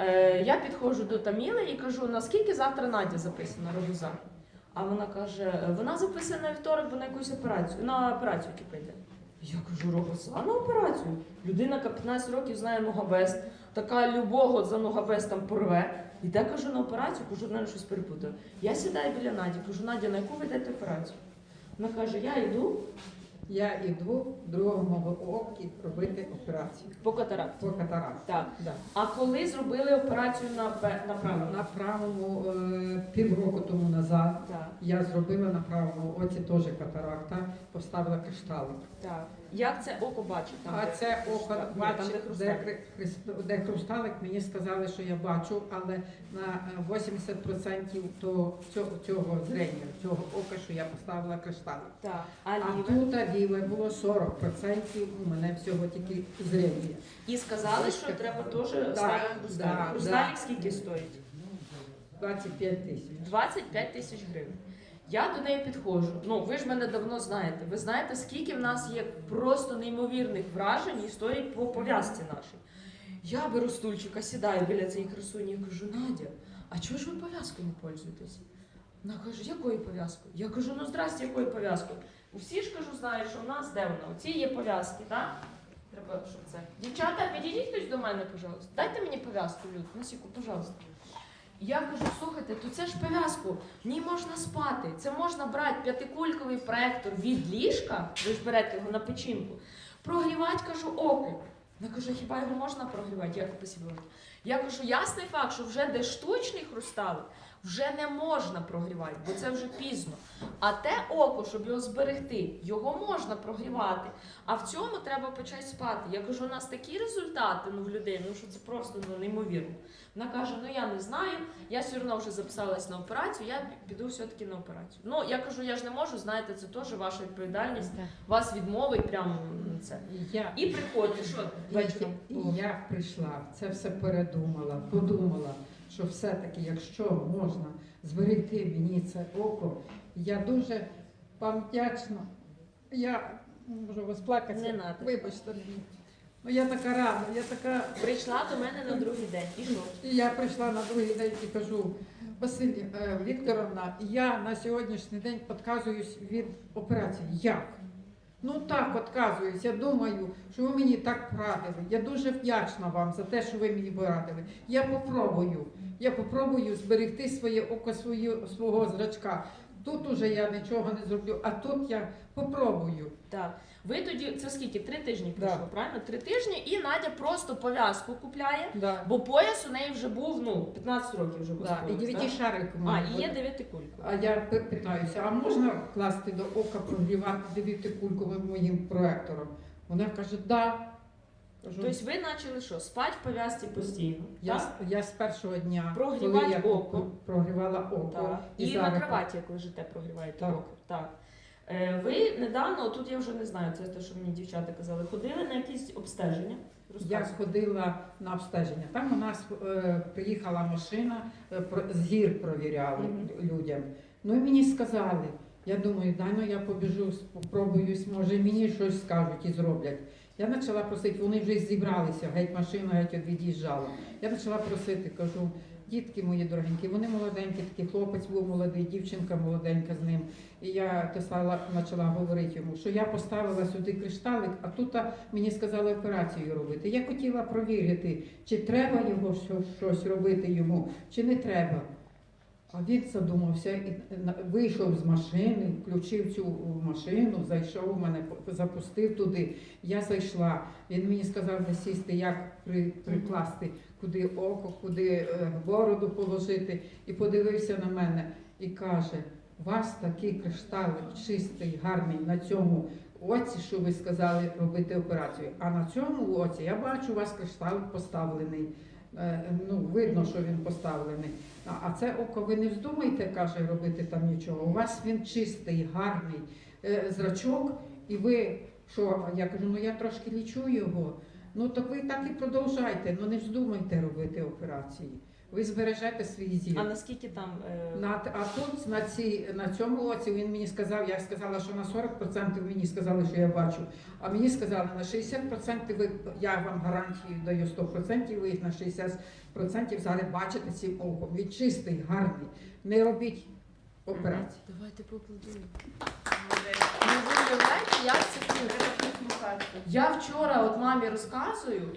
Е, я підходжу до Таміли і кажу, наскільки завтра Надя записана Рогоза? А вона каже, вона записана на вівторок, бо на якусь операцію, на операцію кипить. Я кажу, Рогоза на операцію. Людина, яка 15 років знає ногабест, така любого за ногабест там порве. Іде, кажу, на операцію, кажу, вона щось перепутала. Я сідаю біля Наді, кажу, Надя, на яку ви йдете операцію? Вона каже, я йду Я йду в другому окі робити операцію по катаракті. по катаракті. Так. Да. А коли зробили операцію на, на правому? На правому е, півроку тому назад Так, я зробила на правому оці теж катаракта, поставила кришталик. так. Як це око бачить? Там, А де це око бачить, де де, де хрусталик, мені сказали, що я бачу, але на е, 80% то цього, цього зрення, цього ока, що я поставила кришталик. Так. А А тут ліве було 40%, у мене всього тільки зрення. І сказали, що треба теж Да, ставити да, скільки стоїть? 25 тисяч. 25 тисяч гривень. Я до неї підходжу. Ну, ви ж мене давно знаєте. Ви знаєте, скільки в нас є просто неймовірних вражень історій по пов'язці нашій. Я беру стульчика, сідаю біля цієї красуні і кажу, Надя, а чого ж ви пов'язкою не пользуєтесь? Вона каже, якою пов'язкою? Я кажу, ну здрасте, якою пов'язкою? Всі ж кажу, знають, що в нас де вона? Оці є пов'язки, так? Треба, щоб це. Дівчата, підійдіть хтось до мене, пожалуйста. Дайте мені пов'язку, Люд, на секунду, пожалуйста. Я кажу, слухайте, то це ж пов'язку, в ній можна спати. Це можна брати п'ятикульковий проектор від ліжка, ви ж берете його на печінку, прогрівати, кажу, око. Вона каже, хіба його можна прогрівати? Я кажу, «Спасибо, Оль». Я кажу, ясний факт, що вже де штучний хрусталик, вже не можна прогрівати, бо це вже пізно. А те око, щоб його зберегти, його можна прогрівати. А в цьому треба почати спати. Я кажу, у нас такі результати ну, в людей, ну що це просто ну, неймовірно. Вона каже: ну я не знаю, я все одно вже записалась на операцію, я піду все-таки на операцію. Ну я кажу, я ж не можу, знаєте, це теж ваша відповідальність. Вас відмовить прямо на це. Я, І приходьте, що вечором. я прийшла, це все передумала, подумала, що все-таки, якщо можна зберегти мені це око, я дуже вам вдячна. Я можу розплакатися. Не надо. Вибачте мені. Ну я така рада, я така. Прийшла до мене на другий день. І що? І я прийшла на другий день і кажу, Василь е, Вікторовна, я на сьогоднішній день відказуюсь від операції. Як? Ну так, відказуюсь. Я думаю, що ви мені так порадили. Я дуже вдячна вам за те, що ви мені порадили. Я попробую. Я попробую зберегти своє око свого зрачка. Тут уже я нічого не зроблю, а тут я попробую. Так. Ви тоді, це скільки? Три тижні Да. правильно? Три тижні, і Надя просто пов'язку купляє, Да. бо пояс у неї вже був, ну, 15 років вже був. Да. І пояс, так? у А, мене. і є дев'ятикулька. А я пи- питаюся, а можна класти до ока прогрівати дев'ятикульковим моїм проектором? Вона каже, да. Тобто ви почали що? Спати в пов'язці постійно. я, так? я з першого дня Прогрівати коли я око. прогрівала око. Так. І, І на кроваті, як лежите, прогріваєте Так. око. Так. Е, ви недавно, тут я вже не знаю, це те, що мені дівчата казали, ходили на якісь обстеження. Я сходила на обстеження. Там у нас е, приїхала машина, е, про- з гір провіряли Мгм. людям. Ну і мені сказали, я думаю, дай ну я побіжу, спробуюсь, може мені щось скажуть і зроблять. Я почала просити, вони вже зібралися, геть машина геть від'їжджала. Я почала просити, кажу, дітки мої дорогенькі, вони молоденькі, такий хлопець був молодий, дівчинка молоденька з ним. І я писала, почала говорити йому, що я поставила сюди кришталик, а тут мені сказали операцію робити. Я хотіла провірити, чи треба його щось робити йому, чи не треба. А він задумався і вийшов з машини, включив цю машину, зайшов в мене, запустив туди. Я зайшла. Він мені сказав, де сісти, як при, прикласти, куди око, куди е, бороду положити. І подивився на мене і каже: у вас такий кришталик чистий, гарний на цьому оці, що ви сказали робити операцію. А на цьому оці я бачу, у вас кришталик поставлений. Е, Ну, видно, що він поставлений. А це око ви не вздумайте, каже, робити там нічого. У вас він чистий, гарний е, зрачок, і ви що? Я кажу, ну я трошки лічу його. Ну так ви так і продовжайте, ну не вздумайте робити операції. Ви збережете свій зір. А наскільки там. Е... На, а тут на, ці, на цьому оці він мені сказав, я сказала, що на 40% мені сказали, що я бачу. А мені сказали, на 60% ви, я вам гарантію даю 100%, ви їх на 60% зараз бачите цим оком. Він чистий, гарний. Не робіть операції. Давайте поаплодуємо. Ну, ви уявляєте, як це? Я вчора от мамі розказую,